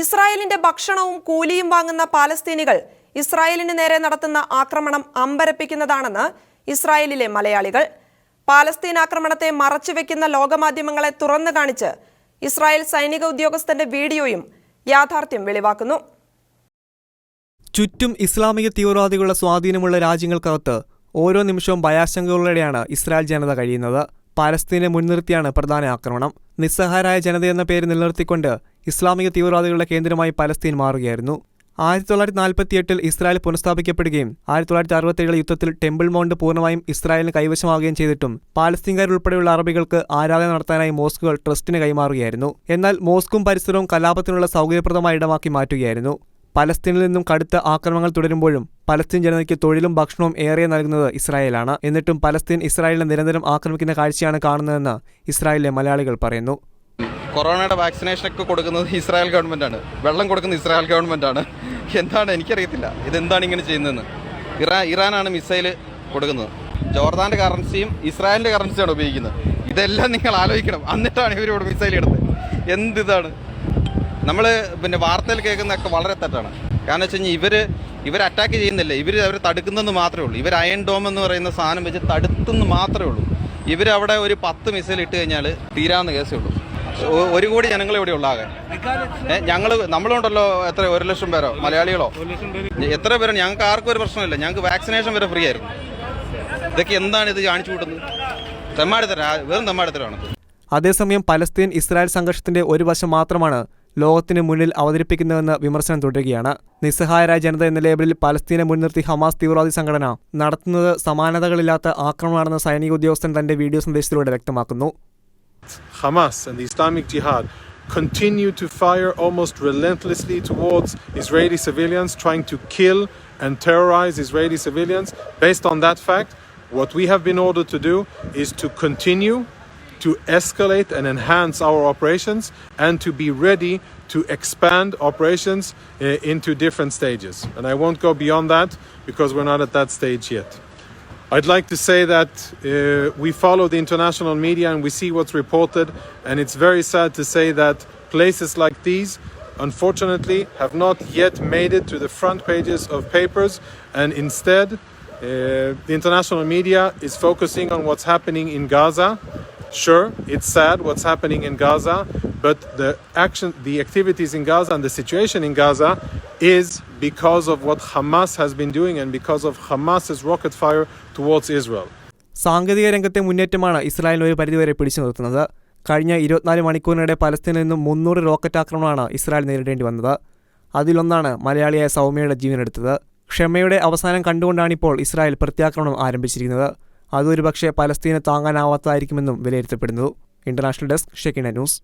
ഇസ്രായേലിന്റെ ഭക്ഷണവും കൂലിയും വാങ്ങുന്ന പാലസ്തീനികൾ ഇസ്രായേലിന് നേരെ നടത്തുന്ന ആക്രമണം അമ്പരപ്പിക്കുന്നതാണെന്ന് ഇസ്രായേലിലെ മലയാളികൾ. പാലസ്തീൻ ആക്രമണത്തെ മറച്ചുവെക്കുന്ന ലോകമാധ്യമങ്ങളെ തുറന്നു കാണിച്ച് ഇസ്രായേൽ സൈനിക ഉദ്യോഗസ്ഥന്റെ വീഡിയോയും യാഥാർത്ഥ്യം വെളിവാക്കുന്നു. ചുറ്റും ഇസ്ലാമിക തീവ്രവാദികളുടെ സ്വാധീനമുള്ള രാജ്യങ്ങൾക്കകത്ത് ഓരോ നിമിഷവും ഭയാശങ്കകളിലൂടെയാണ് ഇസ്രായേൽ ജനത കഴിയുന്നത്. പാലസ്തീനെ മുൻനിർത്തിയാണ് പ്രധാന ആക്രമണം. നിസ്സഹായരായ ജനതയെന്ന പേര് നിലനിർത്തിക്കൊണ്ട് ഇസ്ലാമിക തീവ്രവാദികളുടെ കേന്ദ്രമായി പലസ്തീൻ മാറുകയായിരുന്നു. ആയിരത്തി തൊള്ളായിരത്തി നാൽപ്പത്തിയെട്ടിൽ ഇസ്രായേൽ പുനഃസ്ഥാപിക്കപ്പെടുകയും ആയിരത്തി തൊള്ളായിരത്തി അറുപത്തേഴിലെ യുദ്ധത്തിൽ ടെമ്പിൾ മൗണ്ട് പൂർണമായും ഇസ്രായേലിന് കൈവശമാവുകയും ചെയ്തിട്ടും പാലസ്തീൻകാരുൾപ്പെടെയുള്ള അറബികൾക്ക് ആരാധന നടത്താനായി മോസ്കുകൾ ട്രസ്റ്റിന് കൈമാറുകയായിരുന്നു. എന്നാൽ മോസ്കും പരിസരവും കലാപത്തിനുള്ള സൗകര്യപ്രദമായ ഇടമാക്കി മാറ്റുകയായിരുന്നു. പലസ്തീനിൽ നിന്നും കടുത്ത ആക്രമണങ്ങൾ തുടരുമ്പോഴും പലസ്തീൻ ജനതയ്ക്ക് തൊഴിലും ഭക്ഷണവും ഏറെ നൽകുന്നത് ഇസ്രായേലാണ്. എന്നിട്ടും പലസ്തീൻ ഇസ്രായേലിനെ നിരന്തരം ആക്രമിക്കുന്ന കാഴ്ചയാണ് കാണുന്നതെന്ന് ഇസ്രായേലിലെ മലയാളികൾ പറയുന്നു. കൊറോണയുടെ വാക്സിനേഷൻ ഒക്കെ കൊടുക്കുന്നത് ഇസ്രായേൽ ഗവൺമെന്റ് ആണ്. വെള്ളം കൊടുക്കുന്നത് ഇസ്രായേൽ ഗവൺമെന്റ് ആണ്. എന്താണ് എനിക്കറിയത്തില്ല. ഇതെന്താണ് ഇങ്ങനെ ചെയ്യുന്നതെന്ന്. ഇറാ ഇറാനാണ് മിസൈൽ കൊടുക്കുന്നത്. ജോർദാന്റെ കറൻസിയും ഇസ്രായേലിന്റെ കറൻസിയാണ് ഉപയോഗിക്കുന്നത്. ഇതെല്ലാം നിങ്ങൾ ആലോചിക്കണം. എന്നിട്ടാണ് ഇവരോട് മിസൈൽ എടുത്തത് എന്തിതാണ് നമ്മൾ പിന്നെ വാർത്തയിൽ കേൾക്കുന്നതൊക്കെ വളരെ തെറ്റാണ്. കാരണം വെച്ച് കഴിഞ്ഞാൽ ഇവർ ഇവർ അറ്റാക്ക് ചെയ്യുന്നില്ല. ഇവർ അവർ തടുക്കുന്നെന്ന് മാത്രമേ ഉള്ളൂ. ഇവർ അയൺ ഡോം എന്ന് പറയുന്ന സാധനം വെച്ച് തടുത്തെന്ന് മാത്രമേ ഉള്ളൂ. ഇവരവിടെ ഒരു പത്ത് മിസൈൽ ഇട്ട് കഴിഞ്ഞാൽ തീരാവുന്ന കേസേ ഉള്ളൂ. ഒരു കോടി ജനങ്ങൾ ഇവിടെ ഉള്ളാകെ ഞങ്ങൾ നമ്മളുണ്ടല്ലോ എത്ര ഒരു ലക്ഷം പേരോ മലയാളികളോ? എത്ര പേരോ ഞങ്ങൾക്ക് ആർക്കും ഒരു പ്രശ്നമില്ല. ഞങ്ങൾക്ക് വാക്സിനേഷൻ വരെ ഫ്രീ ആയിരുന്നു. ഇതൊക്കെ എന്താണ് ഇത് കാണിച്ചു കൂട്ടുന്നത്? തെമ്മാടിത്തര വെറും തെമ്മാടിത്തരമാണ് അതേസമയം പലസ്തീൻ ഇസ്രായേൽ സംഘർഷത്തിന്റെ ഒരു വശം മാത്രമാണ് ലോകത്തിന് മുന്നിൽ അവതരിപ്പിക്കുന്നതെന്ന് വിമർശനം തുടരുകയാണ്. നിസ്സഹായരായ ജനത എന്ന ലേബലിൽ പലസ്തീനെ മുൻനിർത്തി ഹമാസ് തീവ്രവാദി സംഘടന നടത്തുന്നത് സമാനതകളില്ലാത്ത ആക്രമണമാണെന്ന് സൈനിക ഉദ്യോഗസ്ഥൻ തന്റെ വീഡിയോ സന്ദേശത്തിലൂടെ വ്യക്തമാക്കുന്നു. Hamas and the Islamic Jihad continue to fire almost relentlessly towards Israeli civilians, trying to kill and terrorize Israeli civilians. Based on that fact, what we have been ordered to do is to continue to escalate and enhance our operations and to be ready to expand operations uh, into different stages. And I won't go beyond that because we're not at that stage yet. I'd like to say that uh, we follow the international media and we see what's reported, and it's very sad to say that places like these, unfortunately, have not yet made it to the front pages of papers, and instead, uh, the international media is focusing on what's happening in Gaza. Sure, it's sad what's happening in Gaza, but the action, the activities in Gaza and the situation in Gaza is because of what Hamas has been doing and because of Hamas's rocket fire towards Israel. സാങ്കേതിക രംഗത്തെ മുന്നേറ്റമാണ് ഇസ്രായേലിനെ ഒരു പരിധിവരെ പിടിച്ചു നിർത്തുന്നത്. കഴിഞ്ഞ ഇരുപത്തിനാല് മണിക്കൂറിനിടെ പലസ്തീനിൽ നിന്നും മുന്നൂറ് റോക്കറ്റ് ആക്രമണമാണ് ഇസ്രായേൽ നേരിടേണ്ടി വന്നത്. അതിലൊന്നാണ് മലയാളിയായ സൗമ്യയുടെ ജീവനെടുത്തത്. ക്ഷമയുടെ അവസാനം കണ്ടുകൊണ്ടാണിപ്പോൾ ഇസ്രായേൽ പ്രത്യാക്രമണം ആരംഭിച്ചിരിക്കുന്നത്. അതൊരു പക്ഷേ പലസ്തീനെ താങ്ങാനാവാത്തതായിരിക്കുമെന്നും വിലയിരുത്തപ്പെടുന്നു. International desk Shekina news.